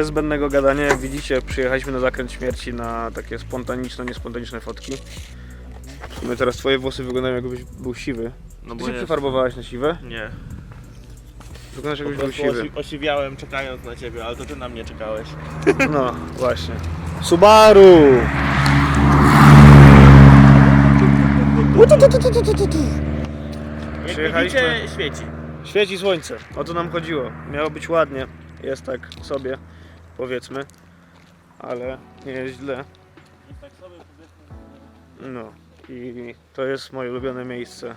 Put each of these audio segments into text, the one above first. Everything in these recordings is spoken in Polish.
bez zbędnego gadania, jak widzicie, przyjechaliśmy na zakręt śmierci na takie spontaniczne, niespontaniczne fotki. Sumie teraz twoje włosy wyglądają jakbyś był siwy. No Ty bo się przefarbowałeś na siwe? Nie. Wyglądasz Po jakbyś był prostu siwy. osi- osiwiałem czekając na ciebie, ale to ty na mnie czekałeś. No, właśnie. Subaru! Jak Przyjechaliśmy. widzicie, świeci. Świeci słońce, o to nam chodziło. Miało być ładnie, jest tak sobie, powiedzmy, ale nie jest źle. No i to jest moje ulubione miejsce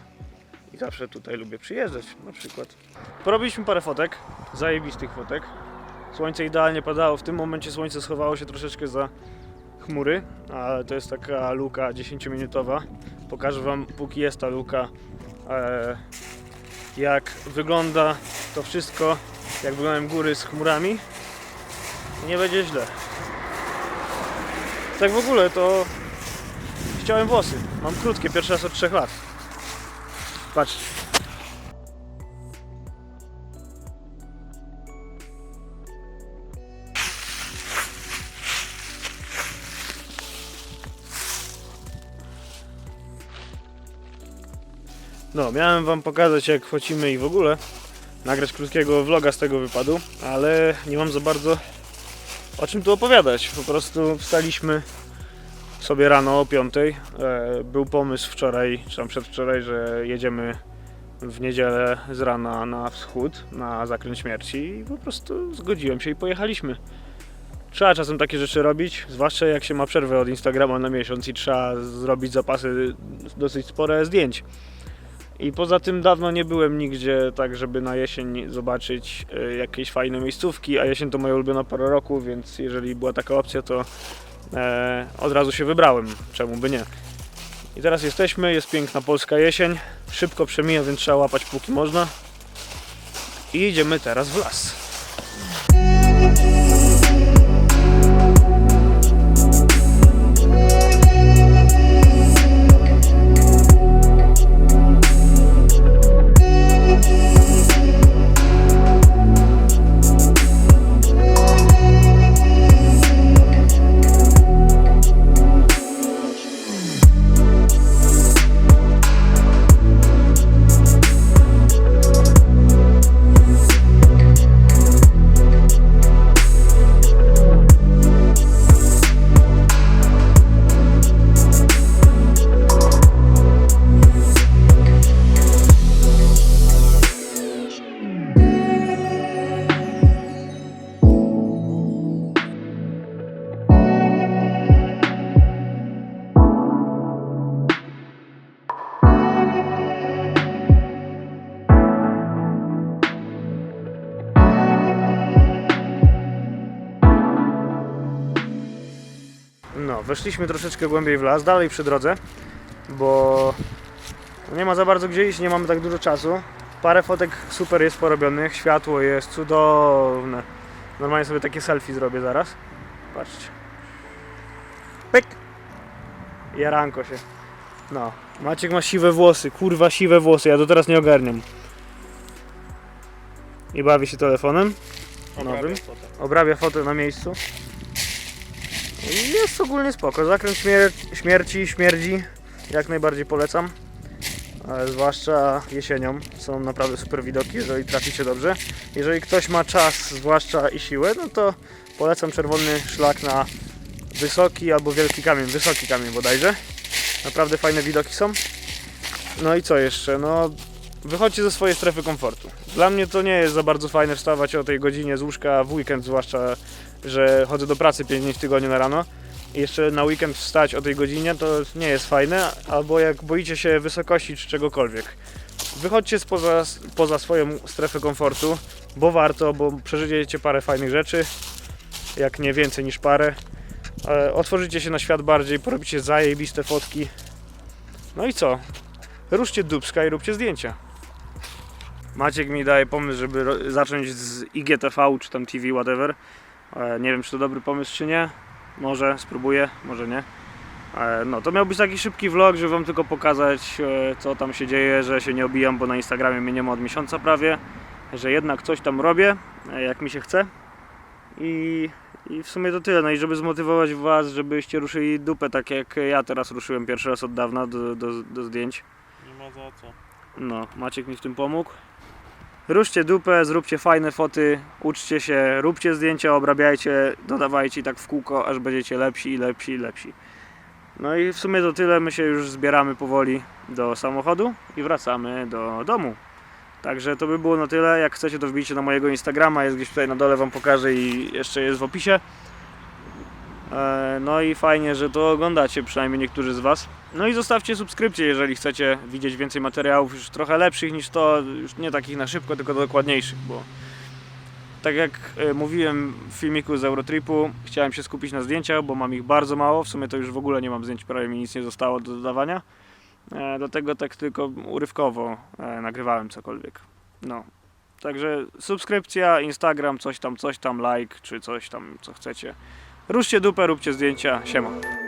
i zawsze tutaj lubię przyjeżdżać na przykład. Porobiliśmy parę fotek, zajebistych fotek. Słońce idealnie padało, w tym momencie słońce schowało się troszeczkę za chmury, ale to jest taka luka 10-minutowa. Pokażę Wam, póki jest ta luka, e, jak wygląda to wszystko, jak wyglądają góry z chmurami. Nie będzie źle. Tak w ogóle to chciałem włosy. Mam krótkie, pierwszy raz od 3 lat. Patrz. No, miałem wam pokazać jak focimy i w ogóle nagrać krótkiego vloga z tego wypadu, ale nie mam za bardzo o czym tu opowiadać. Po prostu wstaliśmy sobie rano o 5. E, był pomysł wczoraj, czy tam przedwczoraj, że jedziemy w niedzielę z rana na wschód, na zakręt śmierci i po prostu zgodziłem się i pojechaliśmy. Trzeba czasem takie rzeczy robić, zwłaszcza jak się ma przerwę od Instagrama na miesiąc i trzeba zrobić zapasy dosyć spore zdjęć. I poza tym dawno nie byłem nigdzie tak, żeby na jesień zobaczyć e, jakieś fajne miejscówki, a jesień to moja ulubiona pora roku, więc jeżeli była taka opcja, to e, od razu się wybrałem. Czemu by nie? I teraz jesteśmy, jest piękna polska jesień, szybko przemija, więc trzeba łapać póki można. I idziemy teraz w las. No, weszliśmy troszeczkę głębiej w las, dalej przy drodze, bo nie ma za bardzo gdzie iść, nie mamy tak dużo czasu. Parę fotek super jest porobionych, światło jest cudowne. Normalnie sobie takie selfie zrobię zaraz. Patrzcie. Pyk! Jaranko się. No, Maciek ma siwe włosy, kurwa siwe włosy, ja to teraz nie ogarniam. I bawi się telefonem, Nowym? obrabia foto na miejscu. Jest ogólnie spoko. Zakręt śmier śmierci, śmierdzi. Jak najbardziej polecam. E, zwłaszcza jesienią. Są naprawdę super widoki, jeżeli traficie dobrze. Jeżeli ktoś ma czas, zwłaszcza i siłę, no to polecam czerwony szlak na wysoki albo wielki kamień. Wysoki kamień bodajże. Naprawdę fajne widoki są. No i co jeszcze? No wychodźcie ze swojej strefy komfortu. Dla mnie to nie jest za bardzo fajne wstawać o tej godzinie z łóżka w weekend, zwłaszcza że chodzę do pracy 5 dni w tygodniu na rano i jeszcze na weekend wstać o tej godzinie to nie jest fajne, albo jak boicie się wysokości czy czegokolwiek. Wychodźcie spoza, poza swoją strefę komfortu, bo warto, bo przeżyjecie parę fajnych rzeczy, jak nie więcej niż parę. E, Otworzycie się na świat bardziej, porobicie zajebiste fotki. No i co? Ruszcie dubska i róbcie zdjęcia. Maciek mi daje pomysł, żeby zacząć z IGTV czy tam TV, whatever. E, Nie wiem, czy to dobry pomysł, czy nie. Może spróbuję, może nie. E, No, to miał być taki szybki vlog, żeby wam tylko pokazać, e, co tam się dzieje, że się nie obijam, bo na Instagramie mnie nie ma od miesiąca prawie, że jednak coś tam robię, jak mi się chce. I, I w sumie to tyle. No i żeby zmotywować Was, żebyście ruszyli dupę tak jak ja teraz ruszyłem pierwszy raz od dawna do, do, do zdjęć. Nie ma za co. No, Maciek mi w tym pomógł. Ruszcie dupę, zróbcie fajne foty, uczcie się, róbcie zdjęcia, obrabiajcie, dodawajcie i tak w kółko, aż będziecie lepsi i lepsi i lepsi. No i w sumie to tyle, my się już zbieramy powoli do samochodu i wracamy do domu. Także to by było na tyle. Jak chcecie, to wbijcie na mojego Instagrama, jest gdzieś tutaj na dole, Wam pokażę i jeszcze jest w opisie. E, No i fajnie, że to oglądacie, przynajmniej niektórzy z Was. No i zostawcie subskrypcję, jeżeli chcecie widzieć więcej materiałów już trochę lepszych niż to, już nie takich na szybko, tylko dokładniejszych, bo tak jak e, mówiłem w filmiku z Eurotripu, chciałem się skupić na zdjęciach, bo mam ich bardzo mało, w sumie to już w ogóle nie mam zdjęć, prawie mi nic nie zostało do dodawania. E, Dlatego tak tylko urywkowo nagrywałem cokolwiek. No. Także subskrypcja, Instagram, coś tam, coś tam, like, czy coś tam, co chcecie. Ruszcie dupę, róbcie zdjęcia. Siema.